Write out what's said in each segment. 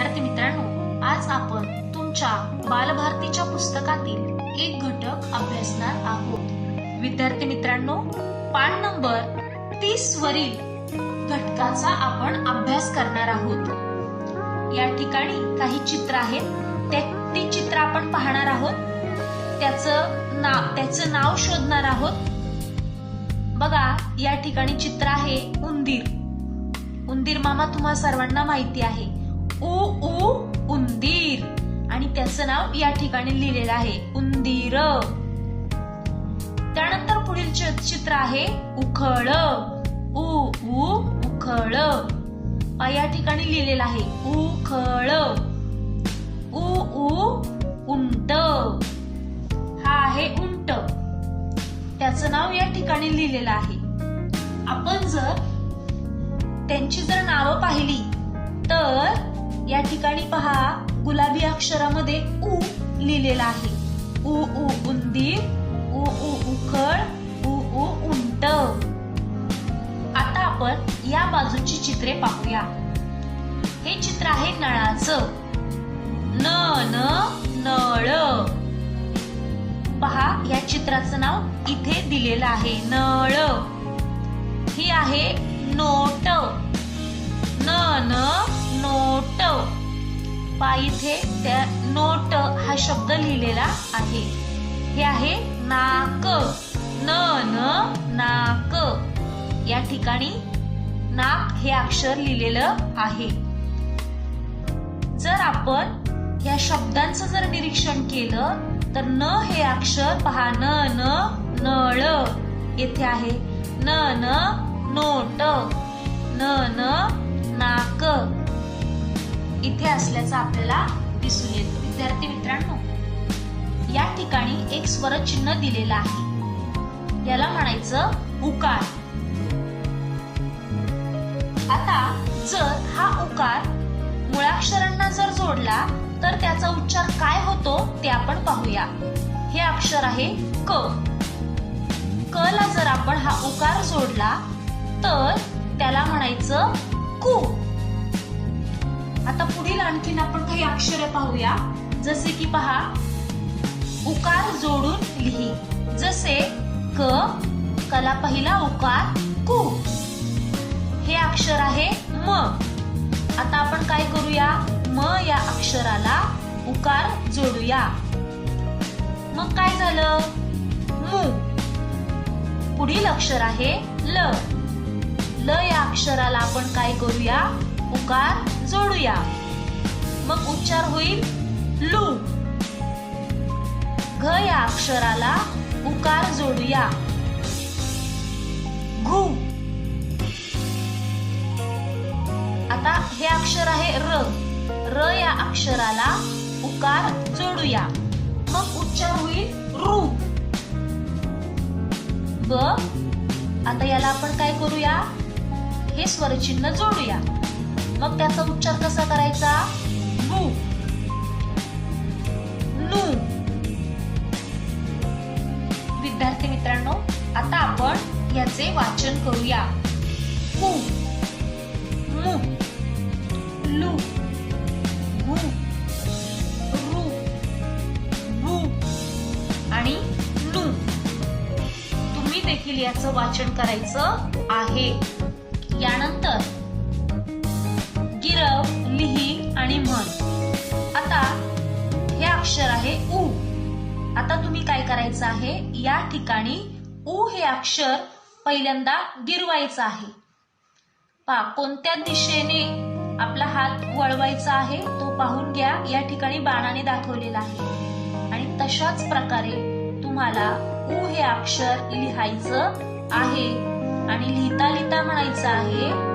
विद्यार्थी मित्रांनो आज आपण तुमच्या बालभारतीच्या पुस्तकातील एक घटक अभ्यासणार आहोत. विद्यार्थी मित्रांनो पान नंबर तीस वरील घटकाचा आपण अभ्यास करणार आहोत. या ठिकाणी काही चित्र आहेत. त्या ती चित्र आपण पाहणार आहोत. त्याचं नाव त्याचं नाव शोधणार आहोत. बघा या ठिकाणी चित्र आहे उंदीर. उंदीर मामा तुम्हा सर्वांना माहिती आहे. उ उ उंदीर. आणि त्याचं नाव या ठिकाणी लिहिलेलं आहे उंदीर. त्यानंतर पुढील चित्र आहे उखळ. उ उ उखळ. या ठिकाणी लिहिलेलं आहे उखळ. उ उ उंट. हा आहे उंट. त्याचं नाव या ठिकाणी लिहिलेलं आहे. आपण जर त्यांची जर नावं पाहिली तर या ठिकाणी पहा गुलाबी अक्षरामध्ये उ लिहिलेला आहे. उ उ उंदीर उ उ उखळ उ उ उंट. आता आपण या बाजूची चित्रे पाहूया. हे चित्र आहे नळाचं. न न नळ. पहा या चित्राचं नाव इथे दिलेलं आहे. नळ. ही आहे नोट. इथे त्या नोट हा शब्द लिहिलेला आहे. हे आहे नाक न न नाक. या ठिकाणी नाक हे अक्षर लिहिलेलं आहे. जर आपण या शब्दांचं जर निरीक्षण केलं तर न हे अक्षर पहा न न नळ. येथे आहे न न नोट. न न नाक. इथे असल्याचं आपल्याला दिसून येतं. विद्यार्थी मित्रांनो या ठिकाणी एक स्वरचिन्ह दिलेलं आहे. याला म्हणायचं उकार. आता जर हा उकार मुळाक्षरांना जर जोडला तर त्याचा उच्चार काय होतो ते आपण पाहूया. हे अक्षर आहे क. क ला जर आपण हा उकार जोडला तर त्याला म्हणायचं कु. आता पुढील आणखीन आपण काही अक्षरे पाहूया. जसे की पहा उकार जोडून लिही. जसे क कला पहिला उकार कु. हे अक्षर आहे म. आता आपण काय करूया? म या अक्षराला उकार जोडूया. मग काय झालं? मु. पुढील अक्षर आहे ल. ल या अक्षराला आपण काय करूया? उकार जोडूया. मग उच्चार होईल लू. घ या अक्षराला उकार जोडूया. घू. आता हे अक्षर आहे र. र या अक्षराला उकार जोडूया. मग उच्चार होईल रू. ब. आता याला आपण काय करूया? हे स्वरचिन्ह जोडूया. मग त्याचा उच्चार कसा करायचा? बू नू. विद्यार्थी मित्रांनो आता आपण याचे वाचन करूया. हू मू. लू. हू रू. बू आणि नू तुम्ही देखील याचं वाचन करायचं आहे. यानंतर मिळव लिही आणि म्हण. आता हे अक्षर आहे उ. आता तुम्ही काय करायचं आहे? या ठिकाणी उ हे अक्षर पहिल्यांदा गिरवायचं आहे. पा कोणत्या दिशेने आपला हात वळवायचा आहे तो पाहून घ्या. या ठिकाणी बाणाने दाखवलेला आहे. आणि तशाच प्रकारे तुम्हाला उ हे अक्षर लिहायचं आहे आणि लिहिता लिहिता म्हणायचं आहे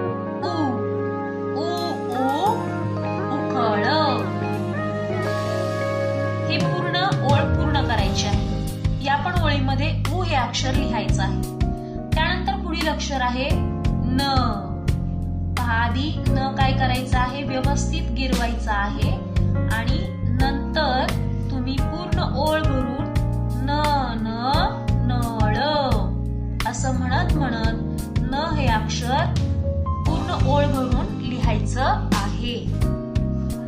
अक्षर लिहायचं आहे. त्यानंतर पुढील अक्षर आहे न. पहा आधी न काय करायचं आहे? व्यवस्थित गिरवायचं आहे. आणि नंतर तुम्ही पूर्ण ओळ भरून न न नळ असं म्हणत म्हणत न हे अक्षर पूर्ण ओळ भरून लिहायचं आहे.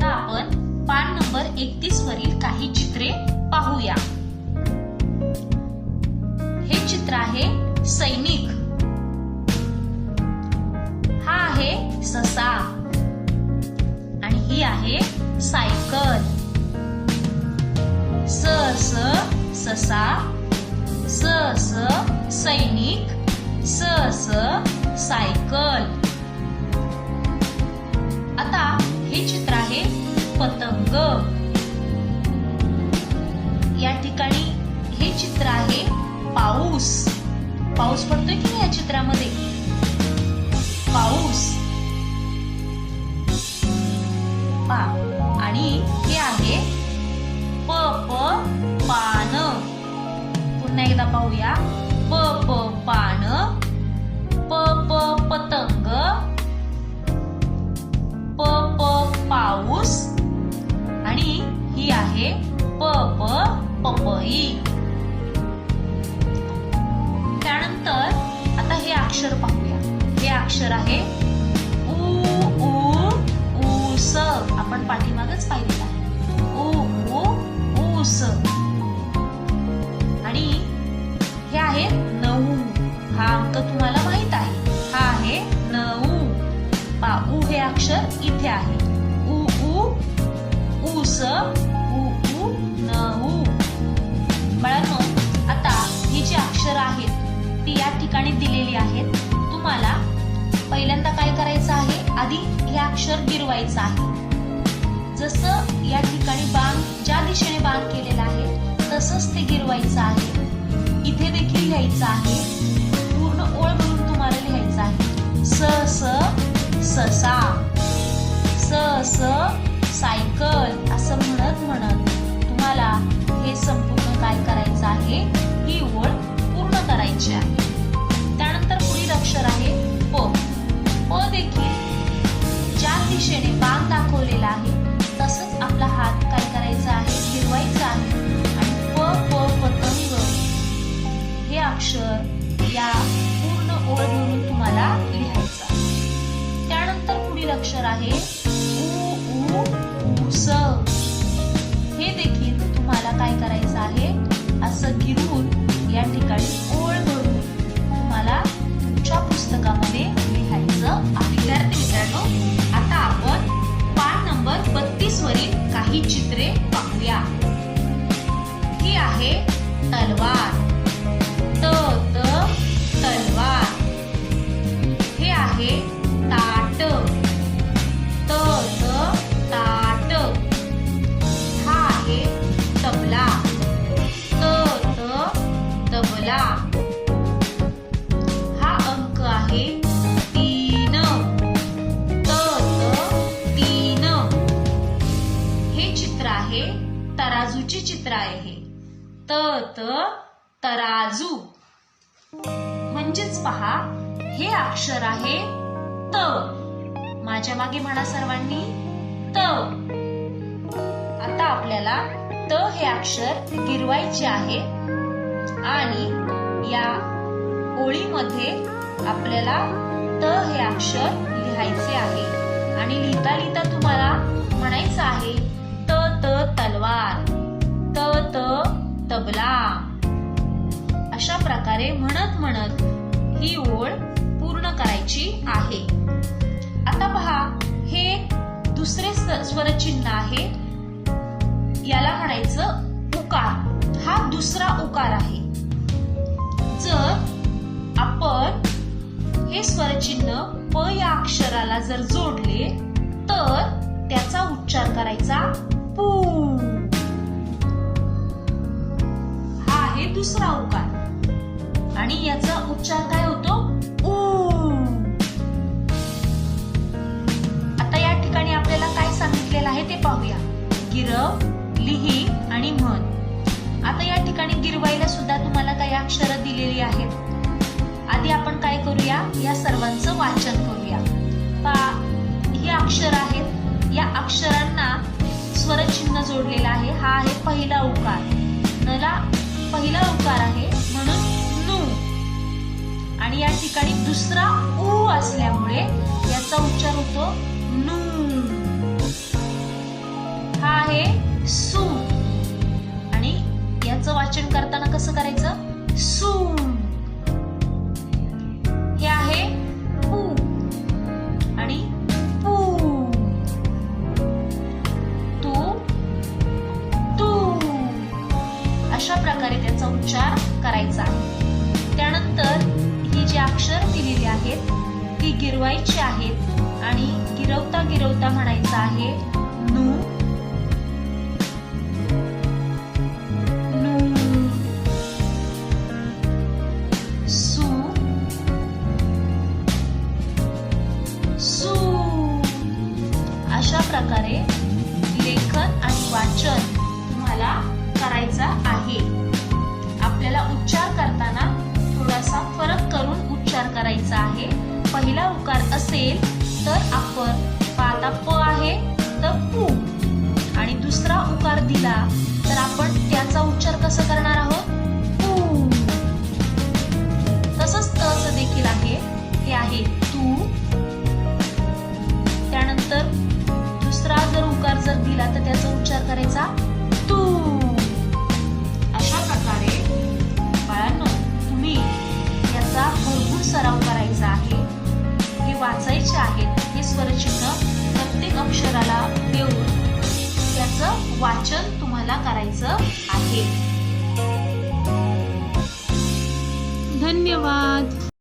आपण पान नंबर एकतीस वरील काही चित्रे पाहूया. सैनिक. हा आहे ससा. आणि ही आहे सायकल. स स ससा. स स सैनिक. स स सायकल. पाहूया. प प पान. प प पतंग. प प पाऊस. आणि ही आहे प प पपई. त्यानंतर आता हे अक्षर पाहूया. हे अक्षर आहे उ ऊ ऊस. आपण पाठीमागच पाहिलेलं आहे. उ ऊ ऊस. आहे नऊ. हा अंक तुम्हाला माहीत आहे. हा आहे नऊ. पा उ हे अक्षर इथे आहे. उ ऊ ऊस उ नऊ. बाळांनो आता ही जी अक्षर आहेत ती या ठिकाणी दिलेली आहेत. तुम्हाला पहिल्यांदा काय करायचं आहे? आधी हे अक्षर गिरवायचं आहे. जसं या ठिकाणी बाण ज्या दिशेने बाण केलेला आहे तसंच ते गिरवायचं आहे. लिहायचं आहे. पूर्ण ओळ म्हणून तुम्हाला लिहायचं आहे. स स ससा स. स सायकल. असं म्हणत म्हणत तुम्हाला हे संपूर्ण काय करायचं आहे? ही ओळ पूर्ण करायची आहे. त्यानंतर पुढील अक्षर आहे प. प देखील. ज्या दिशेने बाण दाखवलेला आहे तसंच आपला हात काय अक्षर या पूर्ण ओळ भरून तुम्हाला लिहायचा त्यानंतर पुढील अक्षर आहे उ उ स. हे देखील म्हणजेच पहा हे अक्षर आहे त. माझ्या मागे म्हणा सर्वांनी त. आता आपल्याला त हे अक्षर गिरवायचे आहे आणि या ओळीमध्ये आपल्याला त हे अक्षर लिहायचे आहे. आणि लिहिता लिहिता तुम्हाला म्हणायचं आहे प्रकारे म्हणत म्हणत ही ओळ पूर्ण करायची आहे. आता पहा हे दुसरे स्वरचिन्ह आहे. याला म्हणायचं उकार. हा दुसरा उकार आहे. जर आपण हे स्वरचिन्ह प या अक्षराला जर जोडले तर त्याचा उच्चार करायचा पू. हा आहे दुसरा उकार. आणि याचा उच्चार काय होतो? ऊ. आता या ठिकाणी आपल्याला काय सांगितलेलं आहे ते पाहूया. गिरव लिही आणि म्हण. आता या ठिकाणी गिरवायला सुद्धा तुम्हाला काही अक्षरं दिलेली आहेत. आधी आपण काय करूया? या सर्वांचं वाचन करूया. पा ही अक्षर आहेत. या अक्षरांना स्वरचिन्ह जोडलेलं आहे. हा आहे पहिला उकार. नला आणि या ठिकाणी दुसरा उ असल्यामुळे याचा उच्चार होतो नू. हा आहे सू. आणि याचं वाचन करताना कसं करायचं? सू. हे आहे पू. आणि पू. तू तू. अशा प्रकारे त्याचा उच्चार करायचा. आहे अक्षर दिलेली आहेत. ती गिरवायची आहेत आणि गिरवता गिरवता म्हणायचं आहे पहिला उकार असेल तर आपण पाहता प आहे तर पू आणि दुसरा उकार दिला तर आपण त्याचा उच्चार कसा करणार आहोत? तसंच तसं देखील आहे हे आहे तू. त्यानंतर दुसरा जर उकार जर दिला तर त्याचा उच्चार करायचा